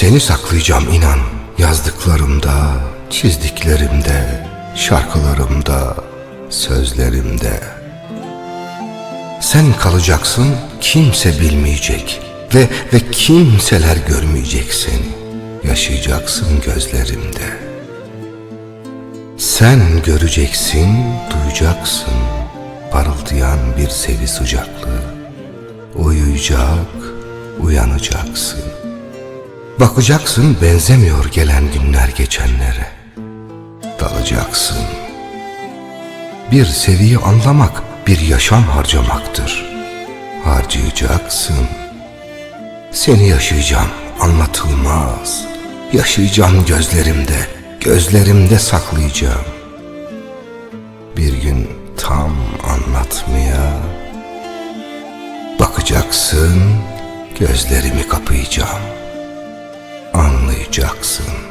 Seni saklayacağım inan yazdıklarımda, çizdiklerimde, şarkılarımda, sözlerimde. Sen kalacaksın kimse bilmeyecek ve ve kimseler görmeyecek seni. Yaşayacaksın gözlerimde. Sen göreceksin, duyacaksın parıldayan bir sevi sıcaklığı. Uyuyacak, uyanacaksın. Bakacaksın benzemiyor gelen günler geçenlere. Dalacaksın. Bir seviyi anlamak bir yaşam harcamaktır. Harcayacaksın. Seni yaşayacağım anlatılmaz. Yaşayacağım gözlerimde, gözlerimde saklayacağım. Bir gün tam anlatmaya bakacaksın, gözlerimi kapayacağım. Anlayacaksın.